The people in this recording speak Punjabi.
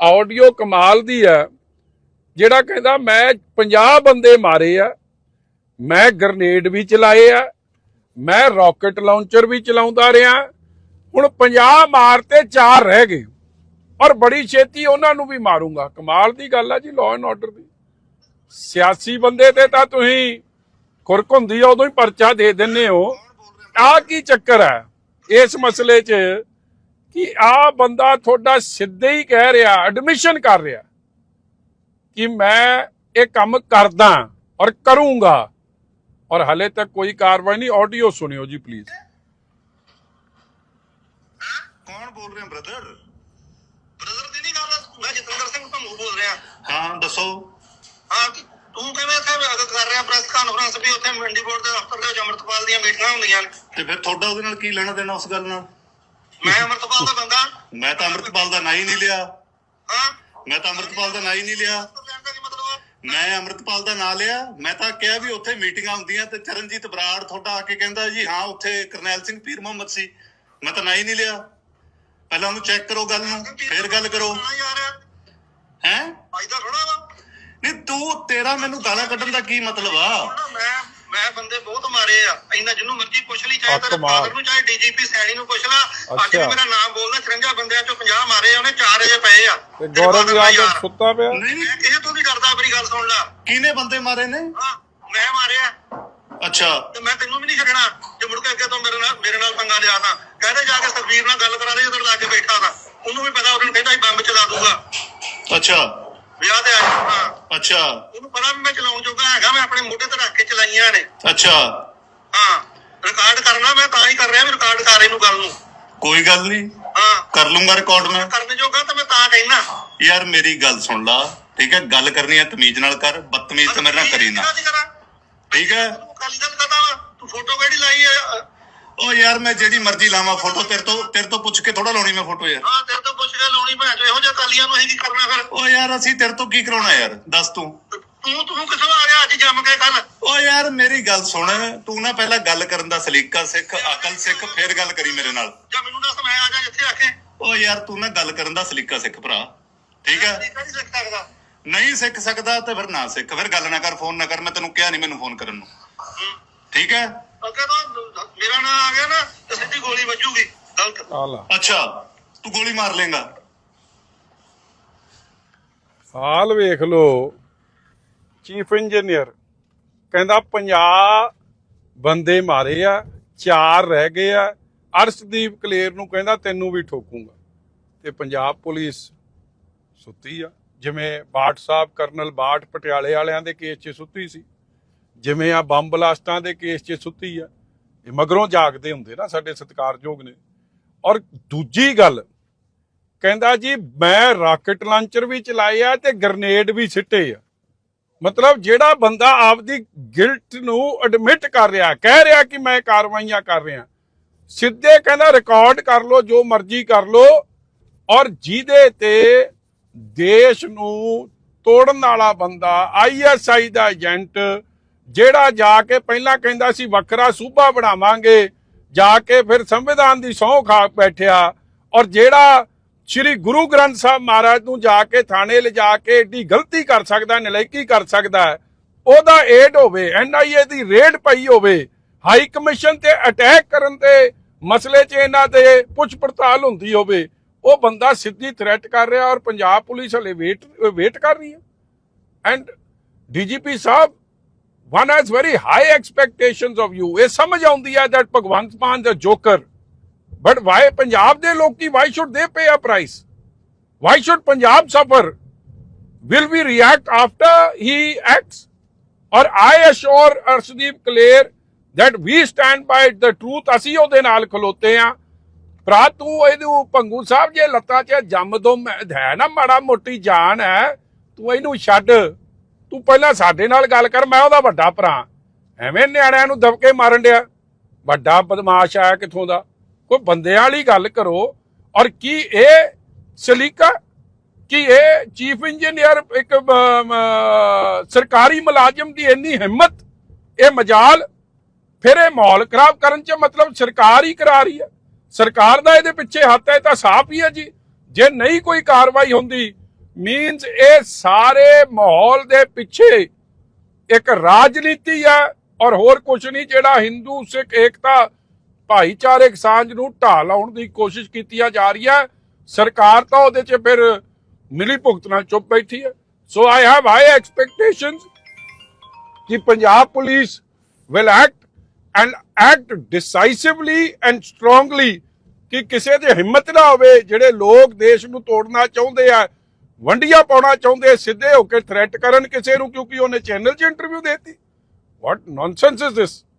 ਆਡੀਓ ਕਮਾਲ ਦੀ ਹੈ ਜਿਹੜਾ ਕਹਿੰਦਾ ਮੈਂ 50 ਬੰਦੇ ਮਾਰੇ ਆ, ਮੈਂ ਗ੍ਰਨੇਡ ਵੀ ਚਲਾਏ ਆ, ਮੈਂ ਰਾਕਟ ਲਾਂਚਰ ਵੀ ਚਲਾਉਂਦਾ ਰਿਹਾ, ਹੁਣ 50 ਮਾਰਤੇ 4 ਰਹਿ ਗਏ, ਔਰ ਬੜੀ ਛੇਤੀ ਉਹਨਾਂ ਨੂੰ ਵੀ ਮਾਰੂੰਗਾ। ਕਮਾਲ ਦੀ ਗੱਲ ਆ ਜੀ ਲਾਅ ਐਂਡ ਆਰਡਰ ਦੀ। ਸਿਆਸੀ ਬੰਦੇ ਤੇ ਤਾਂ ਤੁਸੀਂ ਖੁਰਕ ਹੁੰਦੀ ਆ, ਉਦੋਂ ਹੀ ਪਰਚਾ ਦੇ ਦਿੰਨੇ ਹੋ। ਆ ਕੀ ਚੱਕਰ ਹੈ ਇਸ ਮਸਲੇ 'ਚ ਕਿ ਆ ਬੰਦਾ ਤੁਹਾਡਾ ਸਿੱਧੇ ਹੀ ਕਹਿ ਰਿਹਾ ਐਡਮਿਸ਼ਨ ਕਰ ਰਿਹਾ ਕਿ ਮੈਂ ਇਹ ਕੰਮ ਕਰਦਾ ਔਰ ਕਰੂੰਗਾ। ਔਰ ਹਲੇ ਤੱਕ ਕੋਈ ਕਾਰਵਾਈ ਨਹੀਂ ਆਡੀਓ ਸੁਣਿਓ ਜੀ ਪਲੀਜ਼ ਕੌਣ ਬੋਲ ਰਹੇ ਬ੍ਰਦਰ ਬ੍ਰਦਰ ਦੀ ਨਹੀਂ ਗੱਲ ਮੈਂ ਜਤਿੰਦਰ ਸਿੰਘ ਭੰਗੂ ਬੋਲ ਰਿਹਾ। ਹਾਂ ਦੱਸੋ। ਹਾਂ ਕਿ ਤੂੰ ਕਿਵੇਂ ਇੱਥੇ ਕਰ ਰਿਹਾ ਪ੍ਰੈਸ ਕਾਨਫਰੰਸ ਵੀ ਉੱਥੇ ਮੰਡੀ ਬੋਰਡ ਦੇ ਦਫ਼ਤਰ ਦੇ ਵਿੱਚ ਅੰਮ੍ਰਿਤਪਾਲ ਦੀਆਂ ਮੀਟਿੰਗਾਂ ਹੁੰਦੀਆਂ ਨੇ? ਤੇ ਫਿਰ ਤੁਹਾਡਾ ਉਹਦੇ ਨਾਲ ਕੀ ਲੈਣਾ ਦੇਣਾ ਉਸ ਗੱਲ ਨਾਲ? ਮੈਂ ਅੰਮ੍ਰਿਤਪਾਲ ਦਾ ਬੰਦਾ। ਮੈਂ ਤਾਂ ਅੰਮ੍ਰਿਤਪਾਲ ਦਾ ਨਾਂ ਹੀ ਨਹੀਂ ਲਿਆ। ਹਾਂ? ਮੈਂ ਤਾਂ ਅੰਮ੍ਰਿਤਪਾਲ ਦਾ ਨਾਂ ਹੀ ਨਹੀਂ ਲਿਆ? ਮੈਂ ਅੰਮ੍ਰਿਤਪਾਲ ਦਾ ਨਾਂ ਲਿਆ। ਮੈਂ ਤਾਂ ਕਿਹਾ ਵੀ ਉੱਥੇ ਮੀਟਿੰਗਾਂ ਹੁੰਦੀਆਂ ਤੇ ਚਰਨਜੀਤ ਬਰਾੜ ਤੁਹਾਡਾ ਆ ਕੇ ਕਹਿੰਦਾ ਜੀ ਹਾਂ ਉੱਥੇ ਕਰਨੈਲ ਸਿੰਘ ਪੀਰ ਮੁਹੰਮਦ ਸੀ। ਮੈਂ ਤਾਂ ਨਾਂ ਹੀ ਨਹੀਂ ਲਿਆ। ਪਹਿਲਾਂ ਉਹਨੂੰ ਚੈੱਕ ਕਰੋ ਗੱਲ ਨੂੰ ਫਿਰ ਗੱਲ ਕਰੋ। ਹਾਂ ਫਾਇਦਾ ਥੋੜਾ ਵਾ। ਨਹੀਂ ਤੂੰ ਤੇਰਾ ਮੈਨੂੰ ਗਾਲਾਂ ਕੱਢਣ ਦਾ ਕੀ ਮਤਲਬ ਆ? ਮੈਂ ਮੈਂ ਬੰਦੇ ਬਹੁਤ ਮਾਰੇ ਆ। ਇੰਨਾ ਜਿਹਨੂੰ ਮਰਜ਼ੀ ਪੁੱਛ ਲਈ ਚਾਹੇ ਤੇਰੇ। ਫਾਦਰ ਨੂੰ ਚਾਹੇ ਡੀਜੀਪੀ ਸੈਣੀ ਨੂੰ ਪੁੱਛ ਲਾ ਅੱਜ ਵੀ। ਮੇਰਾ ਨਾਮ ਬੋਲਦਾ 53 ਬੰਦਿਆਂ ਚੋਂ 50 ਮਾਰੇ ਆ ਉਹਨੇ 4 ਅਜੇ ਪਏ ਆ। ਤੇ ਗੌਰਵ father ਦਾ ਯਾਦਵ ਯਾਰ। ਸੁੱਤਾ ਪਿਆ? ਨਹੀਂ ਨਹੀਂ। ਕਿਸੇ ਤੋਂ ਨਹੀਂ ਡਰਦਾ ਮੇਰੀ ਗੱਲ ਸੁਣ ਲੈ। ਕਿਹਨੇ ਬੰਦੇ ਮਾਰੇ ਨੇ? ਹਾਂ ਮੈਂ ਮਾਰਿਆ। ਅੱਛਾ। ਤੇ ਮੈਂ ਤੈਨੂੰ ਵੀ ਨਹੀਂ ਛੱਡਣਾ ਜੇ ਮੁੜ ਕੇ ਅੱਗੇ ਤੋਂ ਮੇਰੇ ਨਾਲ ਮੇਰੇ ਨਾਲ ਪੰਗਾ ਲਿਆ ਤਾਂ। ਕਹਿੰਦੇ ਜਾ ਕੇ ਸਰਵੀਰ ਨਾਲ ਗੱਲ ਕਰਾ ਦੇ ਜਦੋਂ ਲਾ ਕੇ ਬੈਠਾ ਤਾਂ। ਉਹਨੂੰ ਵੀ ਪਤਾ ਉਹਨੂੰ ਕਹਿੰਦਾ ਸੀ ਬੰਬ ਚਲਾ ਦੂਗਾ। ਅੱਛਾ। ਵਿਆਹ ਤੇ ਆ ਹਾਂ। ਅੱਛਾ। ਉਹਨੂੰ ਪਤਾ ਵੀ ਮੈਂ ਚਲਾਉਣ ਜੋਗਾ ਹੈਗਾ ਮੈਂ ਆਪਣੇ ਮੋਢੇ ਤੇ ਰੱਖ ਕੇ ਚਲਾਈਆਂ ਨੇ। ਅੱਛਾ। ਹਾਂ। ਰਿਕਾਰਡ ਕਰਨਾ ਮੈਂ ਤਾਂ ਹੀ ਕਰ ਰਿਹਾ ਵੀ ਰਿਕਾਰਡ ਕਰ ਇਹਨੂੰ ਗੱਲ ਨੂੰ। ਕੋਈ ਗੱਲ ਨਹੀਂ। ਹਾਂ। ਕਰ ਲੂੰਗਾ ਰਿਕਾਰਡ ਮੈਂ। ਕਰਨ ਜੋਗਾ ਤਾਂ ਮੈਂ ਤਾਂ ਕਹਿਣਾ ਯਾਰ ਮੇਰੀ ਗੱਲ ਸੁਣ ਲਾ ਠੀਕ ਹੈ? ਗੱਲ ਕਰਨੀ ਹੈ ਤਮੀਜ਼ ਨਾਲ ਕਰ ਬਦਤਮੀਜ਼ ਤਾਂ ਮੇਰੇ ਨਾਲ ਕਰੀ ਨਾ। ਠੀਕ ਹੈ? ਕਾਲੀ ਦਲ ਕਰਦਾ ਵਾ। ਤੂੰ ਫੋਟੋ ਕਿਹੜੀ ਲਾਈ ਆ ਓ ਯਾਰ ਮੈਂ ਜਿਹੜੀ ਮਰਜ਼ੀ ਲਾਵਾਂ ਫੋਟੋ ਤੇਰੇ ਤੋਂ ਤੇਰੇ ਤੋਂ ਪੁੱਛ ਕੇ ਥੋੜਾ ਲਾਉਣੀ ਮੈਂ ਫੋਟੋ ਯਾਰ। ਹਾਂ ਤੇਰੇ ਤੋਂ ਪੁੱਛ ਕੇ ਲਾਉਣੀ ਭੈਣ ਚੋ ਇਹੋ ਜਿਹੇ ਕਾਲੀਆਂ ਨੂੰ ਅਸੀਂ ਕੀ ਕਰਨਾ ਫਿਰ? ਓ ਯਾਰ ਅਸੀਂ ਤੇਰੇ ਤੋਂ ਕੀ ਕਰਾਉਣਾ ਯਾਰ? ਦੱਸ ਤੂੰ। ਤੂੰ ਤੂੰ ਕਿੱਥੋਂ ਆ ਗਿਆ ਅੱਜ ਜੰਮ ਕੇ ਕੱਲ ਓ ਯਾਰ ਮੇਰੀ ਗੱਲ ਸੁਣ ਤੂੰ ਨਾ ਪਹਿਲਾਂ ਗੱਲ ਕਰਨ ਦਾ ਸਲੀਕਾ ਸਿੱਖ ਅਕਲ ਸਿੱਖ ਫਿਰ ਗੱਲ ਕਰੀ ਮੇਰੇ ਨਾਲ। ਜਾਂ ਮੈਨੂੰ ਦੱਸ ਮੈਂ ਆ ਜਾ ਜਿੱਥੇ ਆਖੇ ਓ ਯਾਰ ਤੂੰ ਨਾ ਗੱਲ ਕਰਨ ਦਾ ਸਲੀਕਾ ਸਿੱਖ ਭਰਾ ਠੀਕ ਹੈ? ਨਹੀਂ ਸਿੱਖ ਸਕਦਾ। ਨਹੀਂ ਸਿੱਖ ਸਕਦਾ ਤੇ ਫਿਰ ਨਾ ਸਿੱਖ ਫਿਰ ਗੱਲ ਨਾ ਕਰ ਫੋਨ ਨਾ ਕਰ ਮੈਂ ਤੈਨੂੰ ਕਿਹਾ ਨਹੀਂ ਮੈਨੂੰ ਫੋਨ ਕਰਨ ਨੂੰ। ਠੀਕ ਹੈ? ਅੱਗੇ ਤੋਂ ਮੇਰਾ ਨਾਂ ਆ ਗਿਆ ਨਾ ਤੇ ਸਿੱਧੀ ਗੋਲੀ ਵੱਜੂਗੀ। ਗਲਤ। ਆ ਲਾ। ਅੱਛਾ ਤੂੰ ਗੋਲੀ ਮਾਰ ਲੇਗਾ ਹਾਲ ਵੇਖ ਲੋ ਚੀਫ ਇੰਜੀਨੀਅਰ। ਕਹਿੰਦਾ 50 ਬੰਦੇ ਮਾਰੇ ਆ, ਚਾਰ ਰਹਿ ਗਏ ਆ। ਅਰਸ਼ਦੀਪ ਕਲੇਰ ਨੂੰ ਕਹਿੰਦਾ, ਤੈਨੂੰ ਵੀ ਠੋਕੂਗਾ। ਤੇ ਪੰਜਾਬ ਪੁਲਿਸ ਸੁੱਤੀ ਆ। ਜਿਵੇਂ ਬਾਟ ਸਾਹਿਬ, ਕਰਨਲ ਬਾਟ ਪਟਿਆਲੇ ਵਾਲਿਆਂ ਦੇ ਕੇਸ 'ਚ ਸੁੱਤੀ ਸੀ, ਜਿਵੇਂ ਆ ਬੰਬ ਬਲਾਸਟਾਂ ਦੇ ਕੇਸ 'ਚ ਸੁੱਤੀ ਆ। ਇਹ ਮਗਰੋਂ ਜਾਗਦੇ ਹੁੰਦੇ ਨਾ ਸਾਡੇ ਸਤਿਕਾਰਯੋਗ ਨੇ। ਔਰ ਦੂਜੀ ਗੱਲ, ਕਹਿੰਦਾ ਜੀ, ਮੈਂ ਰਾਕਟ ਲਾਂਚਰ ਵੀ ਚਲਾਏ ਆ ਤੇ ਗ੍ਰਨੇਡ ਵੀ ਸਿੱਟੇ ਆ। ਮਤਲਬ ਜਿਹੜਾ ਬੰਦਾ ਆਪਦੀ ਗਿਲਟ ਨੂੰ ਐਡਮਿਟ ਕਰ ਰਿਹਾ, ਕਹਿ ਰਿਹਾ ਕਿ ਮੈਂ ਕਾਰਵਾਈਆਂ ਕਰ ਰਿਹਾ, ਸਿੱਧੇ ਕਹਿੰਦਾ ਰਿਕਾਰਡ ਕਰ ਲੋ ਜੋ ਮਰਜ਼ੀ ਕਰ ਲੋ ਔਰ ਜਿਹਦੇ ਤੇ ਦੇਸ਼ ਨੂੰ ਤੋੜਨ ਵਾਲਾ ਬੰਦਾ ਆਈਐਸਆਈ ਦਾ ਏਜੰਟ ਜਿਹੜਾ ਜਾ ਕੇ ਪਹਿਲਾਂ ਕਹਿੰਦਾ ਸੀ ਵੱਖਰਾ ਸੂਬਾ ਬਣਾਵਾਂਗੇ, ਜਾ ਕੇ ਫਿਰ ਸੰਵਿਧਾਨ ਦੀ ਸਹੁੰ ਖਾ ਬੈਠਿਆ, ਔਰ ਜਿਹੜਾ ਸ੍ਰੀ ਗੁਰੂ ਗ੍ਰੰਥ ਸਾਹਿਬ ਮਹਾਰਾਜ ਨੂੰ ਜਾ ਕੇ ਥਾਣੇ ਲਿਜਾ ਕੇ ਏਡੀ ਗਲਤੀ ਕਰ ਸਕਦਾ, ਨਲਾਇਕੀ ਕਰ ਸਕਦਾ ਉਹਦਾ ਏਡ ਹੋਵੇ ਐਨਆਈਏ ਦੀ ਰੇਡ ਪਈ ਹੋਵੇ ਹਾਈ ਕਮਿਸ਼ਨ ਤੇ ਅਟੈਕ ਕਰਨ ਤੇ ਮਸਲੇ 'ਚ ਇਹਨਾਂ ਤੇ ਪੁੱਛ ਪੜਤਾਲ ਹੁੰਦੀ ਹੋਵੇ, ਉਹ ਬੰਦਾ ਸਿੱਧੀ ਥ੍ਰੈਟ ਕਰ ਰਿਹਾ ਔਰ ਪੰਜਾਬ ਪੁਲਿਸ ਹਲੇ ਵੇਟ ਵੇਟ ਕਰ ਰਹੀ ਹੈ। And DGP sahib one has very high expectations of you ਇਹ ਸਮਝ ਆਉਂਦੀ ਹੈ ਦੈਟ ਭਗਵੰਤ ਮਾਨ ਦਾ ਜੋਕਰ ਬਟ ਵਾਈ ਪੰਜਾਬ ਦੇ ਲੋਕੀ why should they pay a price why should Punjab suffer will we react after he acts? Or i assure Arshdeep Kaler that we stand by the truth. ਅਸੀਂ ਉਹਦੇ ਨਾਲ ਖਲੋਤੇ ਆ। ਭਰਾ, ਤੂੰ ਇਹਨੂੰ ਭੰਗੂ ਸਾਹਿਬ ਜੇ ਲੱਤਾਂ 'ਚ ਜੰਮ ਦੋ। ਹੈ ਨਾ, ਮਾੜਾ ਮੋਟੀ ਜਾਨ ਹੈ। ਤੂੰ ਇਹਨੂੰ ਛੱਡ। ਤੂੰ ਪਹਿਲਾਂ ਸਾਡੇ ਨਾਲ ਗੱਲ ਕਰ। ਮੈਂ ਉਹਦਾ ਵੱਡਾ ਭਰਾ। ਐਵੇਂ ਨਿਆਣਿਆਂ ਨੂੰ ਦਬਕੇ ਮਾਰਨ ਡਿਆ। ਵੱਡਾ ਬਦਮਾਸ਼ ਆਇਆ ਕਿੱਥੋਂ ਦਾ? ਕੋਈ ਬੰਦਿਆਂ ਵਾਲੀ ਗੱਲ ਕਰੋ ਔਰ ਕੀ ਇਹ ਸਲੀਕਾ, ਕਿ ਇਹ ਚੀਫ ਇੰਜੀਨੀਅਰ, ਇੱਕ ਸਰਕਾਰੀ ਮੁਲਾਜ਼ਮ ਦੀ ਇੰਨੀ ਹਿੰਮਤ, ਇਹ ਮਜਾਲ, ਫਿਰ ਇਹ ਮਾਹੌਲ ਖਰਾਬ ਕਰਨ ਚ ਮਤਲਬ ਸਰਕਾਰ ਹੀ ਕਰਾ ਰਹੀ ਹੈ। ਸਰਕਾਰ ਦਾ ਇਹਦੇ ਪਿੱਛੇ ਹੱਥ ਹੈ ਤਾਂ ਸਾਫ਼ ਹੀ ਹੈ ਜੀ। ਜੇ ਨਹੀਂ ਕੋਈ ਕਾਰਵਾਈ ਹੁੰਦੀ ਮੀਨਸ ਇਹ ਸਾਰੇ ਮਾਹੌਲ ਦੇ ਪਿੱਛੇ ਇੱਕ ਰਾਜਨੀਤੀ ਹੈ ਔਰ ਹੋਰ ਕੁਝ ਨਹੀਂ ਜਿਹੜਾ ਹਿੰਦੂ, ਸਿੱਖ, ਏਕਤਾ ਭਾਈਚਾਰਕ ਸਾਂਝ ਨੂੰ ਢਾਹ ਲਾਉਣ ਦੀ ਕੋਸ਼ਿਸ਼ ਕੀਤੀਆਂ ਜਾ ਰਹੀ ਹੈ ਸਰਕਾਰ ਤਾਂ ਉਹਦੇ 'ਚ ਫਿਰ ਮਿਲੀ ਭੁਗਤ ਨਾਲ ਚੁੱਪ ਬੈਠੀ ਹੈ। So I have high expectations ਕਿ Punjab police will act and act decisively and strongly ਕਿ ਕਿਸੇ ਦੀ ਹਿੰਮਤ ਨਾ ਹੋਵੇ, ਜਿਹੜੇ ਲੋਕ ਦੇਸ਼ ਨੂੰ ਤੋੜਨਾ ਚਾਹੁੰਦੇ ਆ, ਵੰਡੀਆਂ ਪਾਉਣਾ ਚਾਹੁੰਦੇ ਸਿੱਧੇ ਹੋ ਕੇ ਥ੍ਰੈਟ ਕਰਨ ਕਿਸੇ ਨੂੰ, ਕਿਉਂਕਿ ਉਹਨੇ ਚੈਨਲ 'ਚ ਇੰਟਰਵਿਊ ਦੇਤੀ। ਵਾਟ ਨੌਨਸੈਂਸ ਇਜ਼ ਦਿਸ